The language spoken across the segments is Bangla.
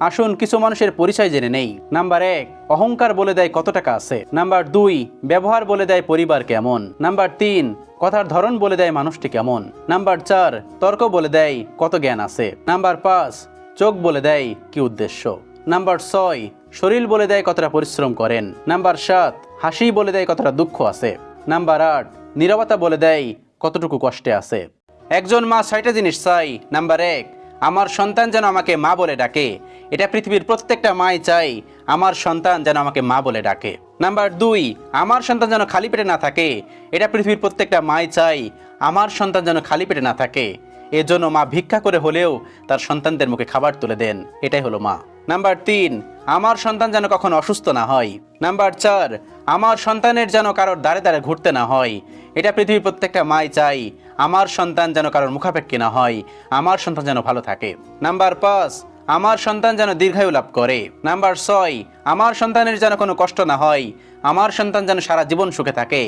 আসুন, কিছু মানুষের পরিচয় জেনে নেই। নাম্বার এক, অহংকার বলে দেয় কত টাকা আছে। নাম্বার দুই, ব্যবহার বলে দেয় পরিবার কেমন। নাম্বার তিন, কথার ধরন বলে দেয় মানুষটি কেমন। নাম্বার চার, তর্ক বলে দেয় কত জ্ঞান আছে। নাম্বার পাঁচ, চোখ বলে দেয় কি উদ্দেশ্য। নাম্বার ছয়, শরীর বলে দেয় কতটা পরিশ্রম করেন। নাম্বার সাত, হাসি বলে দেয় কতটা দুঃখ আছে। নাম্বার আট, নীরবতা বলে দেয় কতটুকু কষ্টে আছে। একজন মা ছয়টা জিনিস চাই নাম্বার এক আমার সন্তান যেন আমাকে মা বলে ডাকে। এটা পৃথিবীর প্রত্যেকটা মাই চাই, আমার সন্তান যেন আমাকে মা বলে ডাকে। নাম্বার দুই, আমার সন্তান যেন খালি পেটে না থাকে। এটা পৃথিবীর প্রত্যেকটা মাই চাই, আমার সন্তান যেন খালি পেটে না থাকে। এজন্য মা ভিক্ষা করে হলেও তার সন্তানদের মুখে খাবার তুলে দেন। এটাই হলো মা। নাম্বার তিন, আমার সন্তান যেন কখনো অসুস্থ না হয়। নাম্বার চার, আমার সন্তানের যেন কারোর দাঁড়ে দাঁড়ে ঘুরতে না হয়। এটা পৃথিবীর প্রত্যেকটা মাই চাই, আমার সন্তান যেন কারোর মুখাপেক্ষি না হয়, আমার সন্তান যেন ভালো থাকে। নাম্বার পাঁচ, আমার সন্তান যেন দীর্ঘায়ু লাভ করে। নাম্বার ছয়, আমার সন্তানের যেন কোনো কষ্ট না হয়, আমার সন্তান যেন সারা জীবন সুখে থাকে।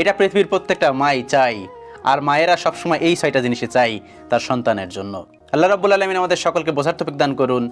এটা পৃথিবীর প্রত্যেকটা মাই চাই, আর মায়েরা সবসময় এই ছয়টা জিনিসই চাই তার সন্তানের জন্য। আল্লাহ রাব্বুল আলমিন আমাদের সকলকে বোঝার তফিক দান করুন,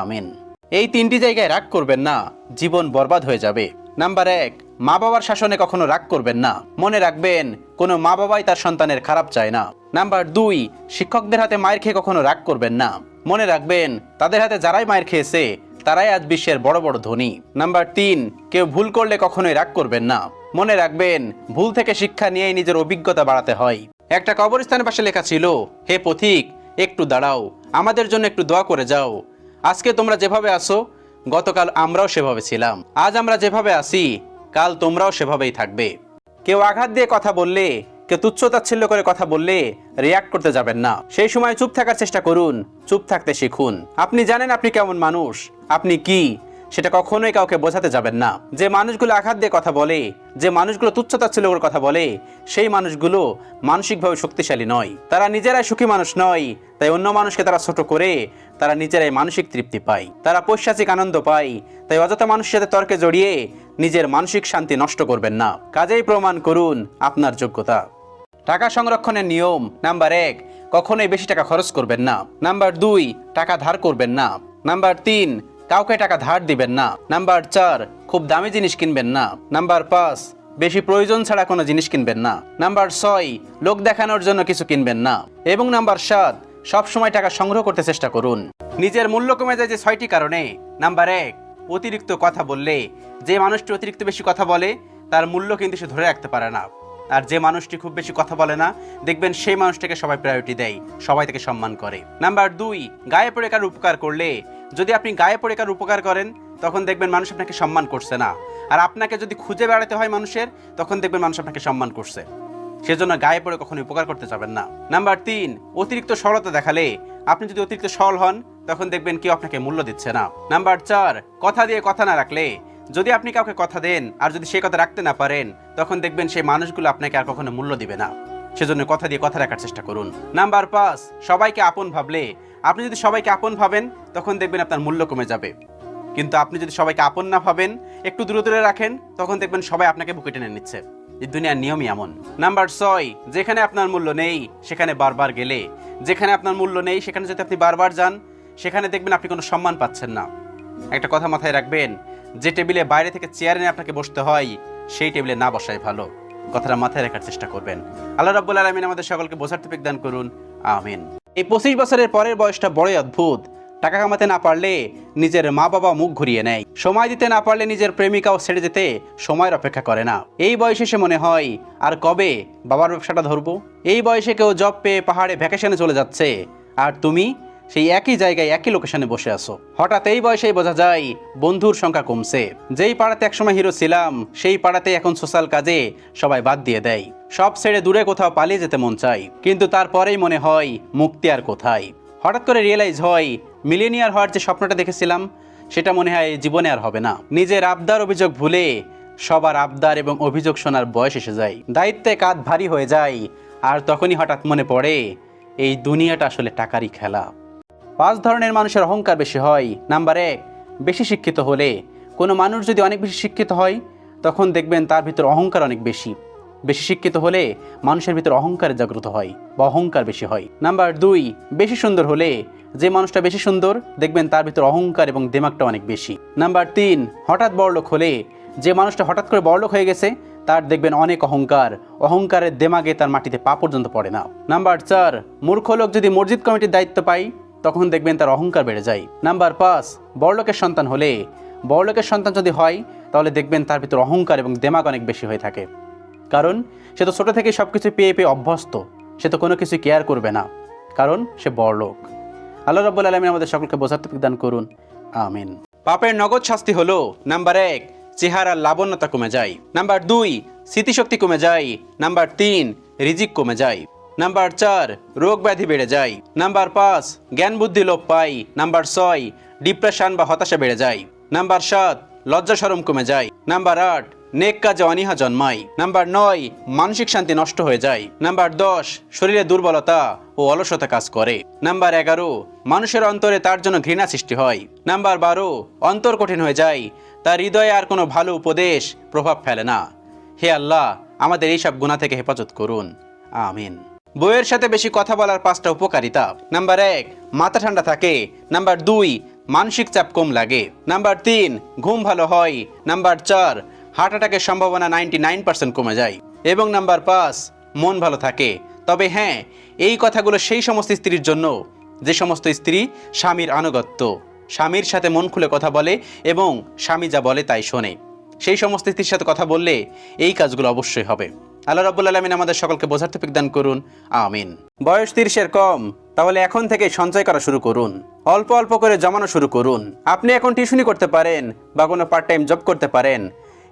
আমিন। এই তিনটি জায়গায় রাগ করবেন না, জীবন বরবাদ হয়ে যাবে। নাম্বার এক মা বাবার শাসনে কখনো রাগ করবেন না। মনে রাখবেন, কোনো মা বাবাই তার সন্তানের খারাপ চায় না। নাম্বার দুই, শিক্ষকদের হাতে মায়ের খেয়ে কখনো রাগ করবেন না। মনে রাখবেন, তাদের হাতে যারাই মায়ের খেয়েছে, তারাই আজ বিশ্বের বড় বড় ধনী। নাম্বার তিন, কেউ ভুল করলে কখনোই রাগ করবেন না। মনে রাখবেন, ভুল থেকে শিক্ষা নিয়েই নিজের অভিজ্ঞতা বাড়াতে হয়। একটা কবরস্থানের পাশে লেখা ছিল, হে পথিক, একটু দাঁড়াও। আমাদের জন্য একটু দোয়া করে যাও। আজকে তোমরা যেভাবে আসো, গতকাল আমরাও সেভাবে ছিলাম। আজ আমরা যেভাবে আসি, কাল তোমরাও সেভাবেই থাকবে। কেউ আঘাত দিয়ে কথা বললে, কেউ তুচ্ছতাচ্ছিল্য করে কথা বললে রিয়াক্ট করতে যাবেন না। সেই সময় চুপ থাকার চেষ্টা করুন, চুপ থাকতে শিখুন। আপনি জানেন আপনি কেমন মানুষ, আপনি কি? সেটা কখনোই কাউকে বোঝাতে যাবেন না। যে মানুষগুলো আঘাত দিয়ে কথা বলে, যে মানুষগুলো তুচ্ছতাচ্ছিল্য ওর কথা বলে, সেই মানুষগুলো মানসিকভাবে শক্তিশালী নয়। তারা নিজেরাই সুখী মানুষ নয়, তাই অন্য মানুষকে তারা ছোট করে তারা নিজেরাই মানসিক তৃপ্তি পায়। তারা পৈশাচিক আনন্দ পায়, তাই অযথা মানুষের সাথে তর্কে জড়িয়ে নিজের মানসিক শান্তি নষ্ট করবেন না। কাজেই প্রমাণ করুন আপনার যোগ্যতা। টাকা সংরক্ষণের নিয়ম, নাম্বার এক, কখনোই বেশি টাকা খরচ করবেন না। নাম্বার দুই, টাকা ধার করবেন না। নাম্বার তিন কাউকে টাকা ধার দিবেন না। নাম্বার চার, খুব দামি জিনিস কিনবেন না। নাম্বার পাঁচ, বেশি প্রয়োজন ছাড়া কোনো জিনিস কিনবেন না। নাম্বার ছয়, লোক দেখানোর জন্য কিছু কিনবেন না। এবং নাম্বার সাত সবসময় টাকা সংগ্রহ করতে চেষ্টা করুন। নিজের মূল্য কমে যায় যে ছয়টি কারণে। নাম্বার এক, অতিরিক্ত কথা বললে। যে মানুষটি অতিরিক্ত বেশি কথা বলে, তার মূল্য কিন্তু সে ধরে রাখতে পারে না। আর যে মানুষটি খুব বেশি কথা বলে না, দেখবেন সেই মানুষটাকে সবাই প্রায়োরিটি দেয়, সবাই তাকে সম্মান করে। নাম্বার দুই, গায়ে পড়ে কার উপকার করলে যদি আপনি গায়ে পড়ে কার উপকার করেন, তখন দেখবেন মানুষ আপনাকে সম্মান করছে না। আর আপনাকে যদি খুঁজে বেড়াতে হয় মানুষের, তখন দেখবেন মানুষ আপনাকে সম্মান করছে। সেজন্য গায়ে পড়ে কখনো উপকার করতে যাবেন না। নাম্বার তিন, অতিরিক্ত সরলতা দেখালে। আপনি যদি অতিরিক্ত সরল হন, তখন দেখবেন কেউ আপনাকে মূল্য দিচ্ছে না। নাম্বার চার, কথা দিয়ে কথা না রাখলে। যদি আপনি কাউকে কথা দেন, আর যদি সে কথা রাখতে না পারেন, তখন দেখবেন সেই মানুষগুলো আপনাকে আর কখনো মূল্য দিবে না। সেজন্য কথা দিয়ে কথা রাখার চেষ্টা করুন। নাম্বার পাঁচ, সবাইকে আপন ভাবলে। আপনি যদি সবাইকে আপন ভাবেন, তখন দেখবেন আপনার মূল্য কমে যাবে। কিন্তু আপনি যদি সবাইকে আপন না ভাবেন, একটু দূরে দূরে রাখেন, তখন দেখবেন সবাই আপনাকে বুকে টেনে নিচ্ছে। এই দুনিয়ার নিয়মই এমন। নাম্বার ছয়, যেখানে আপনার মূল্য নেই, সেখানে বারবার গেলে। যেখানে আপনার মূল্য নেই, সেখানে যদি আপনি বারবার যান, সেখানে দেখবেন আপনি কোনো সম্মান পাচ্ছেন না। একটা কথা মাথায় রাখবেন, যে টেবিলে বাইরে থেকে চেয়ার এনে আপনাকে বসতে হয়, সেই টেবিলে না বসাই ভালো। কথাটা মাথায় রাখার চেষ্টা করবেন। আল্লাহ রাব্বুল আলমিন আমাদের সকলকে বোঝার তৌফিক দান করুন। আমিন। এই পঁচিশ বছরের পরের বয়সটা বড়ই অদ্ভুত। টাকা কামাতে না পারলে নিজের মা বাবা মুখ ঘুরিয়ে নেয়। সময় দিতে না পারলে নিজের প্রেমিকাও ছেড়ে যেতে সময়ের অপেক্ষা করে না। এই বয়সে সে মনে হয়, আর কবে বাবার ব্যবসাটা ধরবো? এই বয়সে কেউ জব পেয়ে পাহাড়ে ভ্যাকেশনে চলে যাচ্ছে। আর তুমি? সেই একই জায়গায়, একই লোকেশনে বসে আছো। হঠাৎ এই বয়সেই বোঝা যায়, বন্ধুর সংখ্যা কমছে। যেই পাড়াতে একসময় হিরো ছিলাম, সেই পাড়াতে এখন সোশ্যাল কাজে সবাই বাদ দিয়ে দেয়। সব ছেড়ে দূরে কোথাও পালিয়ে যেতে মন চাই কিন্তু তারপরেই মনে হয়, মুক্তি আর কোথায়? হঠাৎ করে রিয়েলাইজ হয় মিলেনিয়ার হওয়ার যে স্বপ্নটা দেখেছিলাম, সেটা মনে হয় জীবনে আর হবে না। নিজের আবদার অভিযোগ ভুলে সবার আবদার এবং অভিযোগ শোনার বয়স এসে যায়। দায়িত্বে কাঁধ ভারী হয়ে যায়, আর তখনই হঠাৎ মনে পড়ে, এই দুনিয়াটা আসলে টাকারই খেলা। পাঁচ ধরনের মানুষের অহংকার বেশি হয়। নাম্বার এক, বেশি শিক্ষিত হলে। কোনো মানুষ যদি অনেক বেশি শিক্ষিত হয়, তখন দেখবেন তার ভিতর অহংকার অনেক বেশি। বেশি শিক্ষিত হলে মানুষের ভিতর অহংকার জাগ্রত হয় বা অহংকার বেশি হয়। নাম্বার দুই, বেশি সুন্দর হলে যে মানুষটা বেশি সুন্দর, দেখবেন তার ভিতর অহংকার এবং দেমাগটা অনেক বেশি। নাম্বার তিন, হঠাৎ বড়লোক হলে যে মানুষটা হঠাৎ করে বড়লোক হয়ে গেছে, তার দেখবেন অনেক অহংকার। অহংকারের দেমাগে তার মাটিতে পা পর্যন্ত পড়ে না। নাম্বার চার, মূর্খ লোক যদি মসজিদ কমিটির দায়িত্ব পায় তখন দেখবেন তার অহংকার বেড়ে যায়। নাম্বার পাঁচ, বড়লোকের সন্তান হলে। বড়লোকের সন্তান যদি হয়, তাহলে দেখবেন তার ভিতর অহংকার এবং দেমাগ অনেক বেশি হয়ে থাকে। কারণ, সে তো ছোটো থেকে সব কিছু পেয়ে পেয়ে অভ্যস্ত। সে তো কোনো কিছু কেয়ার করবে না। কারণ, সে বড়লোক। আল্লাহ রব্বুল আলমী আমাদের সকলকে বোঝাতে দান করুন। আমিন। পাপের নগদ শাস্তি হলো নাম্বার এক, চেহারার লাবণ্যতা কমে যায়। নাম্বার দুই, স্মৃতিশক্তি কমে যায়। নাম্বার তিন, রিজিক কমে যায়। নাম্বার চার, রোগ ব্যাধি বেড়ে যায়। নাম্বার পাঁচ, জ্ঞান বুদ্ধি লোপ পায়। নাম্বার ছয়, ডিপ্রেশন বা হতাশা বেড়ে যায়। নাম্বার সাত, লজ্জা সরম কমে যায়। নাম্বার আট, নেক কাজে অনীহা জন্মায়। নাম্বার নয়, মানসিক শান্তি নষ্ট হয়ে যায়। নাম্বার দশ, শরীরে দুর্বলতা ও অলসতা কাজ করে। নাম্বার এগারো, মানুষের অন্তরে তার জন্য ঘৃণা সৃষ্টি হয়। নাম্বার বারো, অন্তর কঠিন হয়ে যায়। তার হৃদয়ে আর কোনো ভালো উপদেশ, প্রভাব ফেলে না। হে আল্লাহ, আমাদের এইসব গুণা থেকে হেফাজত করুন। আমিন। বইয়ের সাথে বেশি কথা বলার পাঁচটা উপকারিতা। নাম্বার এক, মাথা ঠান্ডা থাকে। নাম্বার দুই, মানসিক চাপ কম লাগে। নাম্বার তিন, ঘুম ভালো হয়। নাম্বার চার, হার্ট অ্যাটাকের সম্ভাবনা নাইনটি নাইন পার্সেন্ট কমে যায়। এবং নাম্বার পাঁচ, মন ভালো থাকে। তবে হ্যাঁ এই কথাগুলো সেই সমস্ত স্ত্রীর জন্য। যে সমস্ত স্ত্রী স্বামীর আনুগত্য। স্বামীর সাথে মন খুলে কথা বলে এবং স্বামী যা বলে তাই শোনে। সেই সমস্ত স্ত্রীর সাথে কথা বললে এই কাজগুলো অবশ্যই হবে। আল্লাহ রাব্বুল আলমিন আমাদের সকলকে বোঝার তৌফিক দান করুন। আমিন। বয়স তিরিশের কম, তাহলে এখন থেকে সঞ্চয় করা শুরু করুন। অল্প অল্প করে জমানো শুরু করুন। আপনি এখন টিউশনি করতে পারেন বা কোনো পার্ট টাইম জব করতে পারেন।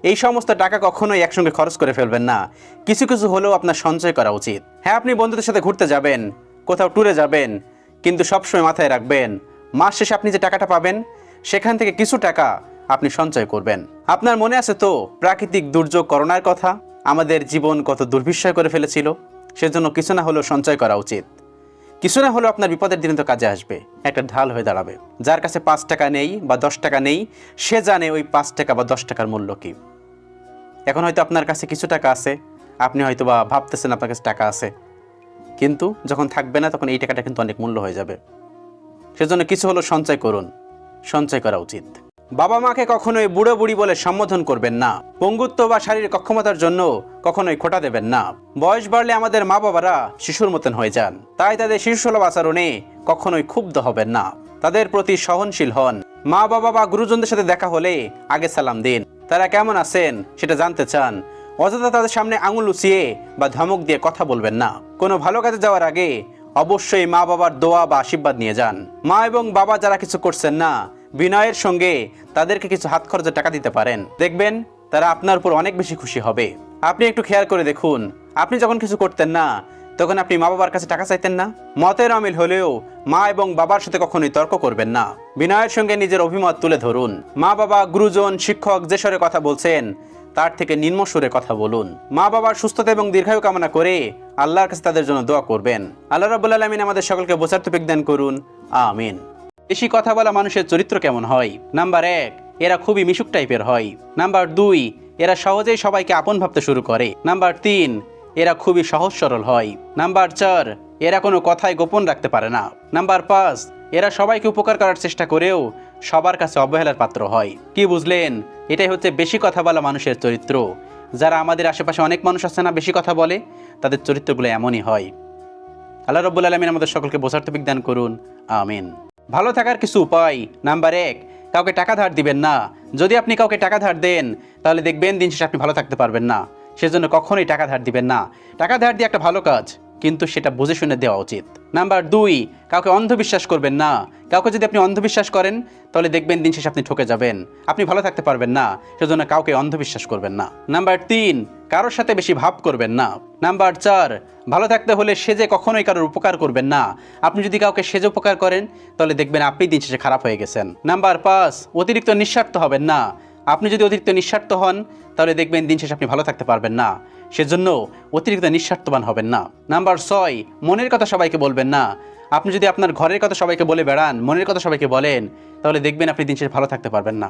এই সমস্ত টাকা কখনোই একসঙ্গে খরচ করে ফেলবেন না। কিছু কিছু হলেও আপনার সঞ্চয় করা উচিত। হ্যাঁ আপনি বন্ধুদের সাথে ঘুরতে যাবেন, কোথাও ট্যুরে যাবেন, কিন্তু সবসময় মাথায় রাখবেন, মাস শেষে আপনি যে টাকাটা পাবেন, সেখান থেকে কিছু টাকা আপনি সঞ্চয় করবেন। আপনার মনে আছে তো, প্রাকৃতিক দুর্যোগ করোনার কথা? আমাদের জীবন কত দুর্বিষয় করে ফেলেছিল, সেজন্য কিছু না হলেও সঞ্চয় করা উচিত। কিছু না হলেও আপনার বিপদের দিনে তো কাজে আসবে, একটা ঢাল হয়ে দাঁড়াবে। যার কাছে পাঁচ টাকা নেই বা দশ টাকা নেই, সে জানে ওই পাঁচ টাকা বা দশ টাকার মূল্য কী। এখন হয়তো আপনার কাছে কিছু টাকা আছে, আপনি হয়তো বা ভাবতেছেন আপনার কাছে টাকা আছে। কিন্তু যখন থাকবে না, তখন এই টাকাটা কিন্তু অনেক মূল্য হয়ে যাবে। সেজন্য কিছু হলো সঞ্চয় করুন, সঞ্চয় করা উচিত। বাবা মাকে কখনোই বুড়ো বুড়ি বলে সম্বোধন করবেন না। পঙ্গুত্ব বা শারীরিক অক্ষমতার জন্য কখনোই খোটা দেবেন না। বয়স বাড়লে আমাদের মা বাবারা শিশুর মতন হয়ে যান। তাই তাদের শিশুসুলভ আচরণে কখনোই ক্ষুব্ধ হবেন না। তাদের প্রতি সহনশীল হন। মা বাবা বা গুরুজনদের সাথে দেখা হলে আগে সালাম দিন। তারা কেমন আছেন সেটা জানতে চান। অযথা তাদের সামনে আঙুল উচিয়ে বা ধমক দিয়ে কথা বলবেন না। কোনো ভালো কাজে যাওয়ার আগে অবশ্যই মা বাবার দোয়া বা আশীর্বাদ নিয়ে যান। মা এবং বাবা যারা কিছু করছেন না বিনয়ের সঙ্গে তাদেরকে কিছু হাত খরচে টাকা দিতে পারেন। দেখবেন তারা আপনার উপর অনেক বেশি খুশি হবে। আপনি একটু খেয়াল করে দেখুন, আপনি যখন কিছু করতেন না, তখন আপনি মা বাবার কাছে টাকা চাইতেন না? মতের অমিল হলেও মা এবং বাবার সাথে কখনোই তর্ক করবেন না। বিনয়ের সঙ্গে নিজের অভিমত তুলে ধরুন। মা বাবা গুরুজন, শিক্ষক যে স্বরে কথা বলছেন, তার থেকে নিম্ন সুরে কথা বলুন। মা বাবার সুস্থতা এবং দীর্ঘায়ু কামনা করে আল্লাহর কাছে তাদের জন্য দোয়া করবেন। আল্লাহ রাবুল আলমিন আমাদের সকলকে বোঝার তৌফিক দান করুন। আমিন। বেশি কথা বলা মানুষের চরিত্র কেমন হয়? নাম্বার এক, এরা খুবই মিশুক টাইপের হয়। নাম্বার দুই, এরা সহজেই সবাইকে আপন ভাবতে শুরু করে। নাম্বার তিন, এরা খুবই সহজ সরল হয়। নাম্বার চার, এরা কোনো কথাই গোপন রাখতে পারে না। নাম্বার পাঁচ, এরা সবাইকে উপকার করার চেষ্টা করেও সবার কাছে অবহেলার পাত্র হয়। কি বুঝলেন? এটাই হচ্ছে বেশি কথা বলা মানুষের চরিত্র। যারা আমাদের আশেপাশে অনেক মানুষ আছে না, বেশি কথা বলে, তাদের চরিত্রগুলো এমনই হয়। আল্লাহ রব্বুল আলমিন আমাদের সকলকে বোঝার তৌফিক দান করুন। আমিন। ভালো থাকার কিছু উপায়। নাম্বার এক, কাউকে টাকা ধার দিবেন না। যদি আপনি কাউকে টাকা ধার দেন, তাহলে দেখবেন দিন শেষে আপনি ভালো থাকতে পারবেন না। সেজন্য কখনোই টাকা ধার দিবেন না। টাকা ধার দিয়ে একটা ভালো কাজ, কিন্তু সেটা বুঝে শুনে দেওয়া উচিত। নাম্বার দুই, কাউকে অন্ধবিশ্বাস করবেন না। কাউকে যদি আপনি অন্ধবিশ্বাস করেন, তাহলে দেখবেন দিন শেষে আপনি ঠকে যাবেন। আপনি ভালো থাকতে পারবেন না, সেজন্য কাউকে অন্ধবিশ্বাস করবেন না। নাম্বার তিন, কারোর সাথে বেশি ভাব করবেন না। নাম্বার চার, ভালো থাকতে হলে সেজে কখনোই কারোর উপকার করবেন না। আপনি যদি কাউকে সেজে উপকার করেন, তাহলে দেখবেন আপনি দিন শেষে খারাপ হয়ে গেছেন। নাম্বার পাঁচ, অতিরিক্ত নিঃস্বার্থ হবেন না। আপনি যদি অতিরিক্ত নিঃস্বার্থ হন, তাহলে দেখবেন দিন শেষে আপনি ভালো থাকতে পারবেন না। সেজন্য অতিরিক্ত নিঃস্বার্থবান হবেন না। নাম্বার ছয়, মনের কথা সবাইকে বলবেন না। আপনি যদি আপনার ঘরের কথা সবাইকে বলে বেড়ান, মনের কথা সবাইকে বলেন, তাহলে দেখবেন আপনি দিন শেষে ভালো থাকতে পারবেন না।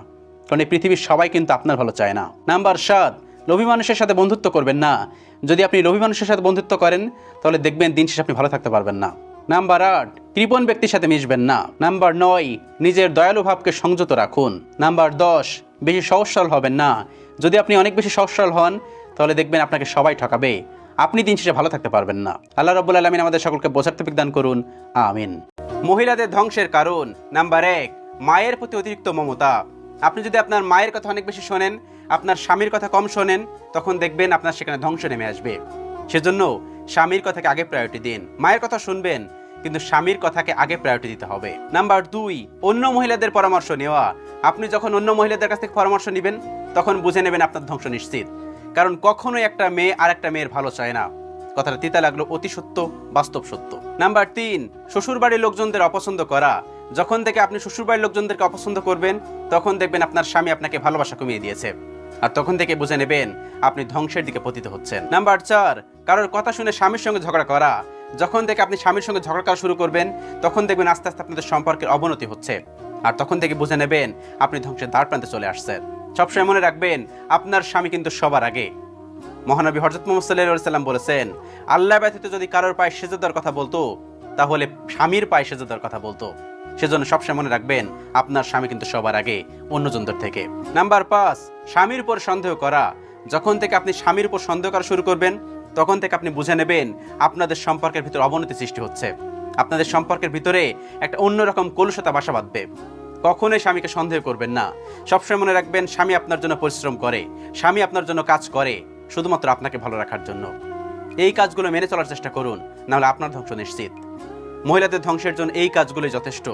কারণ এই পৃথিবীর সবাই কিন্তু আপনার ভালো চায় না। নাম্বার সাত, লোভী মানুষের সাথে বন্ধুত্ব করবেন না। যদি আপনি লোভী মানুষের সাথে বন্ধুত্ব করেন, তাহলে দেখবেন দিন শেষে আপনি ভালো থাকতে পারবেন না। নাম্বার আট কৃপণ ব্যক্তির সাথে মিশবেন না। নাম্বার নয়, নিজের দয়ালু ভাবকে সংযত রাখুন। নাম্বার দশ, বেশি সহজ সরল হবেন না। যদি আপনি অনেক বেশি সহজ সরল হন, তাহলে দেখবেন আপনাকে সবাই ঠকাবে। আপনি দিন শেষে ভালো থাকতে পারবেন না। আল্লাহ রব্বুল আলমিন আমাদের সকলকে বোঝার তৌফিক দান করুন। আমিন। মহিলাদের ধ্বংসের কারণ, নাম্বার এক, মায়ের প্রতি অতিরিক্ত মমতা। আপনি যদি আপনার মায়ের কথা অনেক বেশি শোনেন, আপনার স্বামীর কথা কম শোনেন, তখন দেখবেন আপনার সেখানে ধ্বংস নেমে আসবে। সেজন্য স্বামীর কথাকে আগে প্রায়োরিটি দিন। মায়ের কথা শুনবেন, কিন্তু স্বামীর কথাকে আগে প্রায়োরিটি দিতে হবে। নাম্বার দুই, অন্য মহিলাদের পরামর্শ নেওয়া। আপনি যখন অন্য মহিলাদের কাছ থেকে পরামর্শ নেবেন, তখন বুঝে নেবেন আপনার ধ্বংস নিশ্চিত। কারণ কখনোই একটা মেয়ে আর একটা মেয়ের ভালো চায় না। কথাটা তিতা লাগল, অতি সত্য, বাস্তব সত্য। নাম্বার তিন, শ্বশুরবাড়ির লোকজনদের অপছন্দ করা। যখন থেকে আপনি শ্বশুরবাড়ির লোকজনদেরকে অপছন্দ করবেন, তখন দেখবেন আপনার স্বামী আপনাকে ভালোবাসা কমিয়ে দিয়েছে। আর তখন থেকে বুঝে নেবেন, আপনি ধ্বংসের দিকে পতিত হচ্ছেন। নাম্বার চার, কারোর কথা শুনে স্বামীর সঙ্গে ঝগড়া করা। যখন থেকে আপনি স্বামীর সঙ্গে ঝগড়া করা শুরু করবেন, তখন দেখবেন আস্তে আস্তে আপনাদের সম্পর্কের অবনতি হচ্ছে। আর তখন থেকে বুঝে নেবেন, আপনি ধ্বংসের দ্বার প্রান্তে চলে আসছেন। সবসময় মনে রাখবেন, আপনার স্বামী কিন্তু সবার আগে। মহানবী হরজত মোহাম্মদ সাল্লাম বলেছেন, আল্লাহ ব্যতীত যদি কারোর পায়ে সেজে দেওয়ার কথা বলতো, তাহলে স্বামীর পায়ে সেজে দেওয়ার কথা বলতো। সেজন্য সবসময় মনে রাখবেন, আপনার স্বামী কিন্তু সবার আগে অন্যজনদের থেকে। নাম্বার পাঁচ, স্বামীর উপর সন্দেহ করা। যখন থেকে আপনি স্বামীর উপর সন্দেহ করা শুরু করবেন, তখন থেকে আপনি বুঝে নেবেন, আপনাদের সম্পর্কের ভিতর অবনতি সৃষ্টি হচ্ছে। আপনাদের সম্পর্কের ভিতরে একটা অন্যরকম কলুষতা বাসা বাঁধবে। কখনোই স্বামীকে সন্দেহ করবেন না। সবসময় মনে রাখবেন, স্বামী আপনার জন্য পরিশ্রম করে, স্বামী আপনার জন্য কাজ করে, শুধুমাত্র আপনাকে ভালো রাখার জন্য। এই কাজগুলো মেনে চলার চেষ্টা করুন, নাহলে আপনার ধ্বংস নিশ্চিত। মহিলাদের ধ্বংসের জন্য এই কাজগুলোই যথেষ্ট।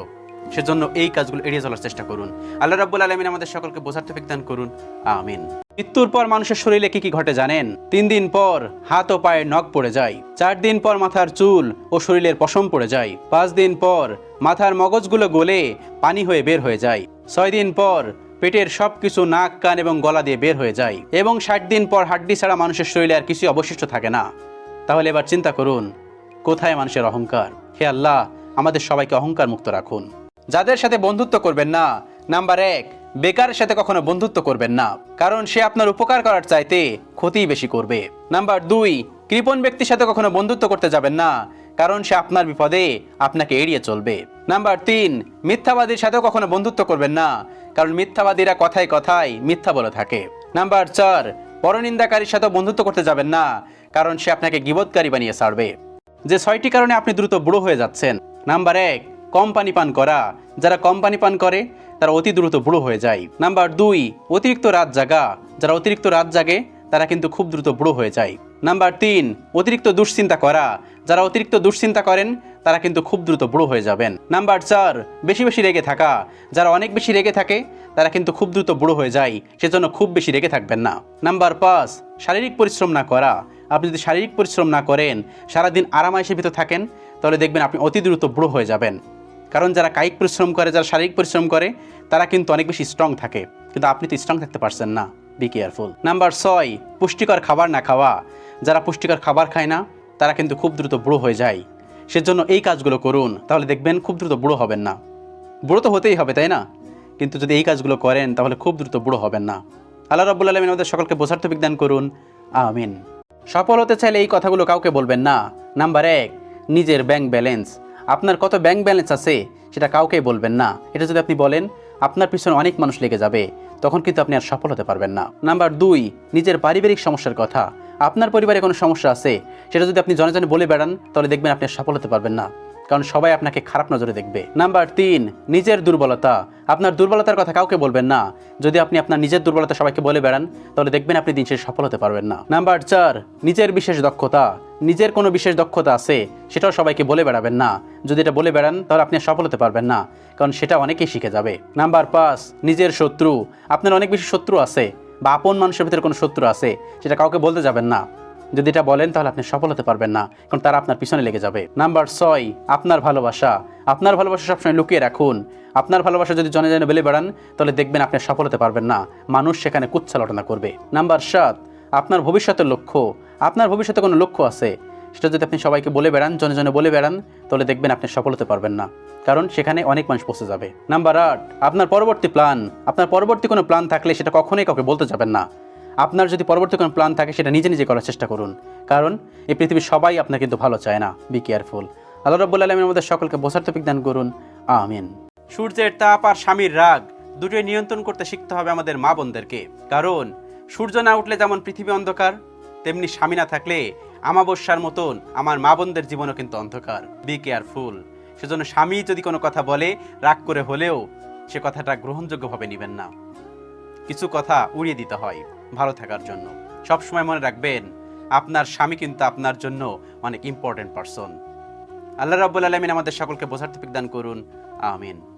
সেজন্য এই কাজগুলো এড়িয়ে চলার চেষ্টা করুন। আল্লাহ রাব্বুল আলমিন আমাদের সকলকে বোঝার বিজ্ঞান করুন। আমিন। মৃত্যুর পর মানুষের শরীরে কি কি ঘটে জানেন? তিন দিন পর হাত ও পায়ে নখ পড়ে যায়, চার দিন পর মাথার চুল ও শরীরের পশম পড়ে যায়, পাঁচ দিন পর মাথার মগজগুলো গলে পানি হয়ে বের হয়ে যায়, ছয় দিন পর পেটের সব কিছু নাক, কান এবং গলা দিয়ে বের হয়ে যায় এবং ষাট দিন পর হাড্ডি ছাড়া মানুষের শরীরে আর কিছু অবশিষ্ট থাকে না। তাহলে এবার চিন্তা করুন, কোথায় মানুষের অহংকার? হে আল্লাহ, আমাদের সবাইকে অহংকার মুক্ত রাখুন। যাদের সাথে বন্ধুত্ব করবেন না, নাম্বার এক বেকারের সাথে কখনো বন্ধুত্ব করবেন না, কারণ সে আপনার উপকার করার চাইতে ক্ষতিই বেশি করবে। নাম্বার দুই, কৃপণ ব্যক্তির সাথে কখনো বন্ধুত্ব করতে যাবেন না, কারণ সে আপনার বিপদে আপনাকে এড়িয়ে চলবে। নাম্বার তিন, মিথ্যাবাদীর সাথেও কখনো বন্ধুত্ব করবেন না, কারণ মিথ্যাবাদীরা কথায় কথায় মিথ্যা বলে থাকে। নাম্বার চার, পরনিন্দাকারীর সাথেও বন্ধুত্ব করতে যাবেন না, কারণ সে আপনাকে গিবৎকারী বানিয়ে ছাড়বে। যে ছয়টি কারণে আপনি দ্রুত বুড়ো হয়ে যাচ্ছেন। নাম্বার এক কম পানি পান করা। যারা কম পানি পান করে, তারা অতি দ্রুত বুড়ো হয়ে যায়। নাম্বার দুই, অতিরিক্ত রাত জাগা। যারা অতিরিক্ত রাত জাগে, তারা কিন্তু খুব দ্রুত বুড়ো হয়ে যায়। নাম্বার তিন, অতিরিক্ত দুশ্চিন্তা করা। যারা অতিরিক্ত দুশ্চিন্তা করেন, তারা কিন্তু খুব দ্রুত বুড়ো হয়ে যাবেন। নাম্বার চার, বেশি বেশি রেগে থাকা। যারা অনেক বেশি রেগে থাকে, তারা কিন্তু খুব দ্রুত বুড়ো হয়ে যায়। সেজন্য খুব বেশি রেগে থাকবেন না। নাম্বার পাঁচ, শারীরিক পরিশ্রম না করা। আপনি যদি শারীরিক পরিশ্রম না করেন, সারাদিন আরামাইশের ভিতর থাকেন, তাহলে দেখবেন আপনি অতি দ্রুত বুড়ো হয়ে যাবেন। কারণ যারা কায়িক পরিশ্রম করে, যারা শারীরিক পরিশ্রম করে, তারা কিন্তু অনেক বেশি স্ট্রং থাকে। কিন্তু আপনি তো স্ট্রং থাকতে পারছেন না। বি কেয়ারফুল নাম্বার ছয়, পুষ্টিকর খাবার না খাওয়া। যারা পুষ্টিকর খাবার খায় না, তারা কিন্তু খুব দ্রুত বুড়ো হয়ে যায়। সেজন্য এই কাজগুলো করুন। তাহলে দেখবেন খুব দ্রুত বুড়ো হবেন না। বুড়ো তো হতেই হবে, তাই না? কিন্তু যদি এই কাজগুলো করেন, তাহলে খুব দ্রুত বুড়ো হবেন না। আল্লাহ রাব্বুল আলমিন আমাদের সকলকে বোঝার তো বিজ্ঞান করুন। আমিন। সফল হতে চাইলে এই কথাগুলো কাউকে বলবেন না। নাম্বার এক, নিজের ব্যাংক ব্যালেন্স আপনার কত ব্যাংক ব্যালেন্স আছে, সেটা কাউকেই বলবেন না। এটা যদি আপনি বলেন, আপনার পিছনে অনেক মানুষ লেগে যাবে, তখন কিন্তু আপনি আর সফল হতে পারবেন না। নাম্বার দুই, নিজের পারিবারিক সমস্যার কথা। আপনার পরিবারে কোনো সমস্যা আছে, সেটা যদি আপনি জনে জনে বলে বেড়ান, তাহলে দেখবেন আপনি সফল হতে পারবেন না। কারণ সবাই আপনাকে খারাপ নজরে দেখবে। নাম্বার তিন, নিজের দুর্বলতা। আপনার দুর্বলতার কথা কাউকে বলবেন না। যদি আপনি আপনার নিজের দুর্বলতা সবাইকে বলে বেড়ান, তাহলে দেখবেন আপনি দিন শেষে সফল হতে পারবেন না। নাম্বার চার, নিজের বিশেষ দক্ষতা। নিজের কোনো বিশেষ দক্ষতা আছে, সেটাও সবাইকে বলে বেড়াবেন না। যদি এটা বলে বেড়ান, তাহলে আপনি সফল হতে পারবেন না, কারণ সেটা অনেকেই শিখে যাবে। নাম্বার পাঁচ, নিজের শত্রু। আপনার অনেক বেশি শত্রু আছে, বা আপন মানুষের ভিতরে কোনো শত্রু আছে, সেটা কাউকে বলতে যাবেন না। যদি এটা বলেন, তাহলে আপনি সফল হতে পারবেন না, কারণ তারা আপনার পিছনে লেগে যাবে। নাম্বার ছয়, আপনার ভালোবাসা। আপনার ভালোবাসা সবসময় লুকিয়ে রাখুন। আপনার ভালোবাসা যদি জনে জনে বেলে বেড়ান, তাহলে দেখবেন আপনি সফল হতে পারবেন না। মানুষ সেখানে কুচ্ছালটনা করবে। নাম্বার সাত, আপনার ভবিষ্যতের লক্ষ্য। আপনার ভবিষ্যতে কোনো লক্ষ্য আছে? সেটা যদি আপনি সবাইকে বলে বেড়ান, জনে জনে বলে বেড়ান, তাহলে দেখবেন আপনি সফল হতে পারবেন না, কারণ সেখানে অনেক মানুষ পৌঁছে যাবে। নাম্বার আট, আপনার পরবর্তী প্ল্যান আপনার পরবর্তী কোনো প্ল্যান থাকলে সেটা কখনোই কাউকে বলতে যাবেন না। আপনার যদি পরবর্তী কোনো প্ল্যান থাকে, সেটা নিজে নিজে করার চেষ্টা করুন। কারণ এই পৃথিবীর সবাই আপনার কিন্তু ভালো চায় না। বি কেয়ারফুল আল্লাহ রব্বুল আলমিন আমাদের সকলকে বোঝার তফিক দান করুন। আমিন। সূর্যের তাপ আর স্বামীর রাগ দুটোই নিয়ন্ত্রণ করতে শিখতে হবে আমাদের মা বোনদেরকে। কারণ সূর্য না উঠলে যেমন পৃথিবী অন্ধকার, তেমনি স্বামী না থাকলে আমাবস্যার মতন আমার মা বোনদের জীবনও কিন্তু অন্ধকার। বি কেয়ারফুল সেজন্য স্বামী যদি কোনো কথা বলে, রাগ করে হলেও সে কথাটা গ্রহণযোগ্যভাবে নেবেন না। কিছু কথা উড়িয়ে দিতে হয়। ভালো থাকার জন্য। সব সময় মনে রাখবেন, আপনার স্বামী কিন্তু আপনার জন্য অনেক ইম্পর্টেন্ট পার্সন আল্লাহ রাবুল আলমিন আমাদের সকলকে বোঝার তফিক দান করুন। আমিন।